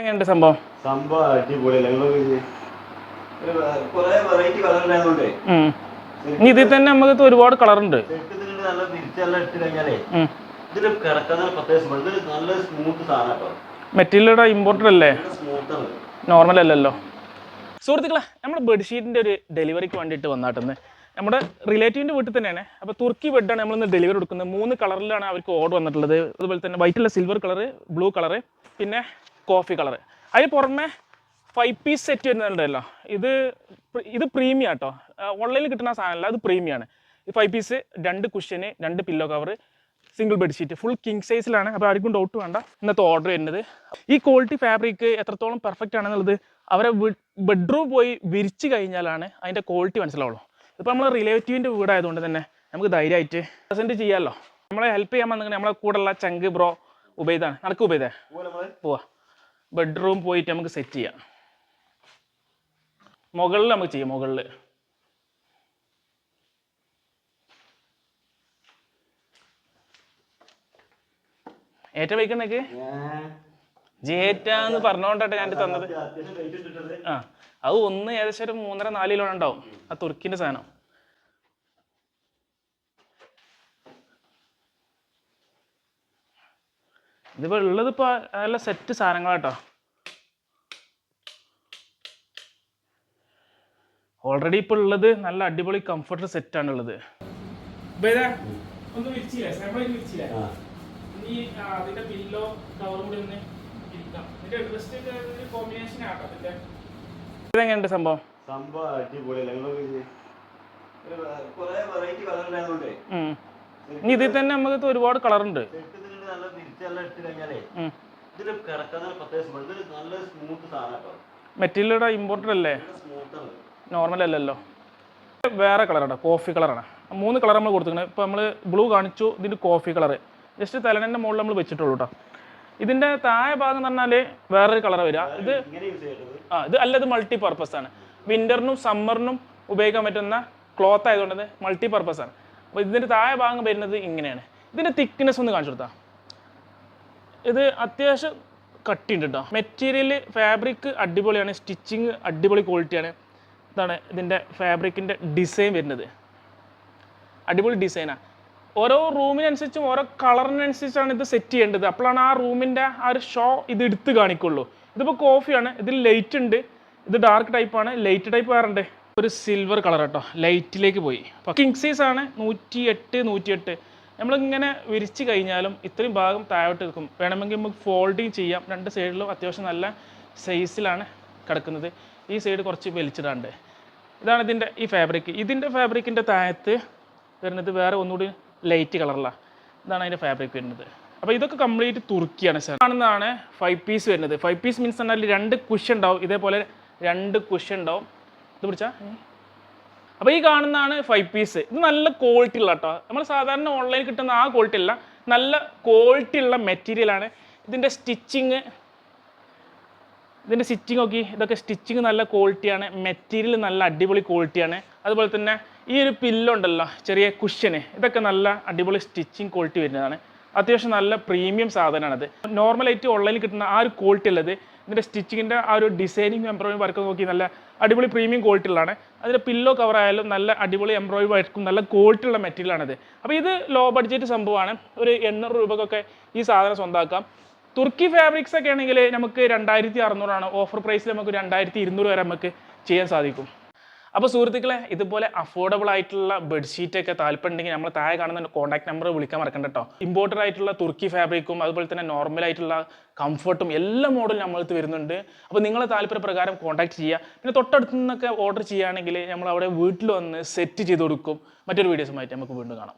എങ്ങനെയുണ്ട് സംഭവം? സംഭവം അടിപൊളിയല്ലേ? നിങ്ങൾ കുറെ വെറൈറ്റി കളർ ഉണ്ടായതുകൊണ്ടേ. ഇനി ഇതിൽ തന്നെ നമുക്ക് ഒരുപാട് കളർ ഉണ്ട്. നല്ല വിരിച്ചെല്ലാം ഇട്ട് കഴിഞ്ഞാലേ ഉം. ഇതിൽ കിടക്കുന്ന പ്രത്യേക നല്ല സ്മൂത്ത് സാധനം മെറ്റീരിയൽ മെറ്റീരിയലുടെ ഇമ്പോർട്ടഡ് അല്ലേ? നോർമൽ അല്ലല്ലോ. സുഹൃത്തുക്കളെ നമ്മൾ ബെഡ്ഷീറ്റിന്റെ ഒരു ഡെലിവറിക്ക് വേണ്ടിയിട്ട് വന്നാട്ടെന്ന്. നമ്മുടെ റിലേറ്റീവിന്റെ വീട്ടിൽ തന്നെയാണ്. അപ്പോൾ തുർക്കി ബെഡാണ് നമ്മളിന്ന് ഡെലിവറി കൊടുക്കുന്നത്. മൂന്ന് കളറിലാണ് അവർക്ക് ഓർഡർ വന്നിട്ടുള്ളത്. അതുപോലെ തന്നെ വൈറ്റുള്ള സിൽവർ കളർ ബ്ലൂ കളർ പിന്നെ കോഫി കളർ അതിന് പുറമെ ഫൈവ് പീസ് സെറ്റ് വരുന്നുണ്ടല്ലോ. ഇത് ഇത് പ്രീമിയം കേട്ടോ ഓൺലൈനിൽ കിട്ടുന്ന സാധനമല്ല അത് പ്രീമിയം ആണ്. ഈ ഫൈവ് പീസ് രണ്ട് കുഷ്യന് രണ്ട് pillow cover single bedsheet full king സൈസിലാണ് അപ്പോൾ ആർക്കും ഡൗട്ട് വേണ്ട. ഇന്നത്തെ ഓർഡർ വരുന്നത്. ഈ ക്വാളിറ്റി ഫാബ്രിക് എത്രത്തോളം പെർഫെക്റ്റ് ആണെന്നുള്ളത് അവരെ ബെഡ്റൂം പോയി വിരിച്ച് കഴിഞ്ഞാലാണ് അതിന്റെ ക്വാളിറ്റി മനസ്സിലാവുള്ളൂ. ഇപ്പോൾ നമ്മൾ റിലേറ്റീവിന്റെ വീടായതുകൊണ്ട് തന്നെ നമുക്ക് ധൈര്യമായിട്ട് പ്രസന്റ് ചെയ്യാമല്ലോ നമ്മളെ ഹെൽപ്പ് ചെയ്യാൻ വന്നിട്ട് നമ്മളെ കൂടെയുള്ള ചങ്ക് ബ്രോ ഉപയോഗിതാണ് നടക്കും നമ്മൾ. പോവാ. ബെഡ്റൂം പോയിട്ട് നമുക്ക് സെറ്റ് ചെയ്യാം. മുകളിൽ നമുക്ക് ചെയ്യാം മുകളിൽ ഏറ്റ വയ്ക്കുന്നേക്ക് ജേറ്റ ജേറ്റാന്ന് പറഞ്ഞോണ്ടാ ഞാൻ തന്നത്. ആ അത് ഒന്ന് ഏകദേശം ഒരു മൂന്നര നാലിലോണ്ടാവും ഉണ്ടാവും. ആ തുർക്കിന്റെ സാധനം. ഇതിപ്പോ ഉള്ളത് ഇപ്പൊ നല്ല സെറ്റ് സാധനങ്ങളാട്ടോ. ഓൾറെഡി ഇപ്പൊ ഉള്ളത് നല്ല അടിപൊളി കംഫർട്ട് സെറ്റ് ആണ് ഉള്ളത്. ഒന്ന് വിരിച്ചില്ലേ സാമ്പിൾ വിരിച്ചില്ലേ ആ. ഇനി ആ, അതിന്റെ പില്ലോ കവറും കൂടി ഒന്ന് ഇരിക്കാം. ഇതിന്റെ കോമ്പിനേഷൻ ആട്ടോ ഇതെങ്ങനെയുണ്ട് സംഭവം? സംഭവം അടിപൊളിയല്ലേ. ഇനി ഇതിൽ തന്നെ നമുക്ക് ഒരുപാട് കളർ നല്ല ഇട്ട് കഴിഞ്ഞാലേ സ്മെൽ നല്ല സ്മൂത്ത് സാധനം കേട്ടോ. മെറ്റീരിയലുടെ ഇമ്പോർട്ടഡ് അല്ലേ? നോർമൽ അല്ലല്ലോ. വേറെ കളറാണ് കോഫി കളറാണ് മൂന്ന് കളർ നമ്മൾ കൊടുത്തിരിക്കുന്നത്. ഇപ്പോൾ നമ്മൾ ബ്ലൂ കാണിച്ചു ഇതിന്റെ കോഫി കളർ ജസ്റ്റ് തലനന്റെ മുകളിൽ നമ്മൾ വെച്ചിട്ടുള്ളൂ കേട്ടോ ഇതിന്റെ താഴെ ഭാഗം എന്ന് പറഞ്ഞാൽ വേറൊരു കളർ വരിക. ഇത് ആ ഇത് അല്ല ഇത് മൾട്ടി പർപ്പസ് ആണ് വിന്ററിനും സമ്മറിനും ഉപയോഗിക്കാൻ പറ്റുന്ന ക്ലോത്ത് ആയതുകൊണ്ട് മൾട്ടി പർപ്പസ് ആണ്. അപ്പോൾ ഇതിന്റെ താഴെ ഭാഗം വരുന്നത് ഇങ്ങനെയാണ്. ഇതിന്റെ തിക്നെസ് ഒന്ന് കാണിച്ചു കൊടുത്താൽ ഇത് അത്യാവശ്യം കട്ടിയുണ്ട് കേട്ടോ മെറ്റീരിയൽ ഫാബ്രിക് അടിപൊളിയാണ് സ്റ്റിച്ചിങ് അടിപൊളി ക്വാളിറ്റിയാണ് ഇതാണ് ഇതിന്റെ ഫാബ്രിക്കിന്റെ ഡിസൈൻ വരുന്നത്. അടിപൊളി ഡിസൈനാണ് ഓരോ റൂമിനനുസരിച്ചും ഓരോ കളറിനനുസരിച്ചാണ് ഇത് സെറ്റ് ചെയ്യേണ്ടത്. അപ്പോഴാണ് ആ റൂമിന്റെ ആ ഒരു ഷോ ഇത് എടുത്ത് കാണിക്കുള്ളൂ. ഇതിപ്പോൾ കോഫിയാണ് ഇതിൽ ലൈറ്റ് ഉണ്ട്. ഇത് ഡാർക്ക് ടൈപ്പാണ് ലൈറ്റ് ടൈപ്പ് വേറുണ്ട് ഒരു സിൽവർ കളർ കേട്ടോ ലൈറ്റിലേക്ക് പോയി. കിങ് സൈസ് ആണ് നൂറ്റി എട്ട് നൂറ്റി എട്ട് നമ്മളിങ്ങനെ വിരിച്ച് കഴിഞ്ഞാലും ഇത്രയും ഭാഗം താഴോട്ട് നിൽക്കും. വേണമെങ്കിൽ നമുക്ക് ഫോൾഡിങ് ചെയ്യാം. രണ്ട് സൈഡിലും അത്യാവശ്യം നല്ല സൈസിലാണ് കിടക്കുന്നത്. ഈ സൈഡ് കുറച്ച് വലിച്ചിടാണ്ട്. ഇതാണ് ഇതിന്റെ ഈ ഫാബ്രിക് ഇതിന്റെ ഫാബ്രിക്കിന്റെ താഴത്ത് വരുന്നത് വേറെ ഒന്നുകൂടി ലൈറ്റ് കളറിലാണ് ഇതാണ് അതിന്റെ ഫാബ്രിക് വരുന്നത്. അപ്പോൾ ഇതൊക്കെ കംപ്ലീറ്റ് തുർക്കിയാണ് സാർ. കാണുന്നതാണ് ഫൈവ് പീസ് വരുന്നത്. ഫൈവ് പീസ് മീൻസ് എന്നാൽ രണ്ട് കുഷ് ഉണ്ടാവും. ഇതേപോലെ രണ്ട് കുഷ് ഉണ്ടാവും. ഇത് പിടിച്ചാ? അപ്പോൾ ഈ കാണുന്നതാണ് ഫൈവ് പീസ് ഇത് നല്ല ക്വാളിറ്റി ഉള്ള കേട്ടോ നമ്മൾ സാധാരണ ഓൺലൈനിൽ കിട്ടുന്ന ആ ക്വാളിറ്റി അല്ല. നല്ല ക്വാളിറ്റി ഉള്ള മെറ്റീരിയലാണ് ഇതിന്റെ സ്റ്റിച്ചിങ് ഇതിന്റെ സ്റ്റിച്ചിങ് നോക്കി. ഇതൊക്കെ സ്റ്റിച്ചിങ് നല്ല ക്വാളിറ്റിയാണ് മെറ്റീരിയൽ നല്ല അടിപൊളി ക്വാളിറ്റിയാണ് അതുപോലെ തന്നെ ഈ ഒരു പില്ലുണ്ടല്ലോ ചെറിയ കുഷ്യന് ഇതൊക്കെ നല്ല അടിപൊളി സ്റ്റിച്ചിങ് ക്വാളിറ്റി വരുന്നതാണ്. അത്യാവശ്യം നല്ല പ്രീമിയം സാധനമാണത് നോർമലായിട്ട് ഓൺലൈനിൽ കിട്ടുന്ന ആ ഒരു ക്വാളിറ്റി ഉള്ളത് ഇതിന്റെ സ്റ്റിച്ചിങ്ങിന്റെ ആ ഒരു ഡിസൈനിങ് എംബ്രോയിഡറി വർക്ക് നോക്കി നല്ല അടിപൊളി പ്രീമിയം ക്വാളിറ്റി ഉള്ളതാണ്. അതിന്റെ പില്ലോ കവർ ആയാലും നല്ല അടിപൊളി എംബ്രോയിഡറി വർക്കും നല്ല ക്വാളിറ്റി ഉള്ള മെറ്റീരിയലാണത് അപ്പോൾ ഇത് ലോ ബഡ്ജറ്റ് സംഭവമാണ്. ഒരു എണ്ണൂറ് രൂപക്കൊക്കെ ഈ സാധനം സ്വന്തമാക്കാം തുർക്കി ഫാബ്രിക്സ് ഒക്കെ ആണെങ്കിൽ നമുക്ക് രണ്ടായിരത്തി അറുന്നൂറാണ്. ഓഫർ പ്രൈസിൽ നമുക്ക് രണ്ടായിരത്തി ഇരുന്നൂറ് വരെ നമുക്ക് ചെയ്യാൻ സാധിക്കും. അപ്പോൾ സുഹൃത്തുക്കളെ ഇതുപോലെ അഫോർഡബിൾ ആയിട്ടുള്ള ബെഡ്ഷീറ്റ് ഒക്കെ താല്പര്യമുണ്ടെങ്കിൽ നമ്മൾ താഴെ കാണുന്ന കോൺടാക്ട് നമ്പർ വിളിക്കാൻ മറക്കണ്ട കേട്ടോ ഇമ്പോർട്ടഡ് ആയിട്ടുള്ള തുർക്കി ഫാബ്രിക്കും അതുപോലെ തന്നെ നോർമൽ ആയിട്ടുള്ള കംഫർട്ടും എല്ലാ മോഡലും നമ്മളടുത്ത് വരുന്നുണ്ട്. അപ്പോൾ നിങ്ങളെ താല്പര്യപ്രകാരം കോൺടാക്ട് ചെയ്യുക. പിന്നെ തൊട്ടടുത്ത് നിന്നൊക്കെ ഓർഡർ ചെയ്യുകയാണെങ്കിൽ നമ്മൾ അവിടെ വീട്ടിൽ വന്ന് സെറ്റ് ചെയ്ത് കൊടുക്കും. മറ്റൊരു വീഡിയോസുമായിട്ട് നമുക്ക് വീണ്ടും കാണാം.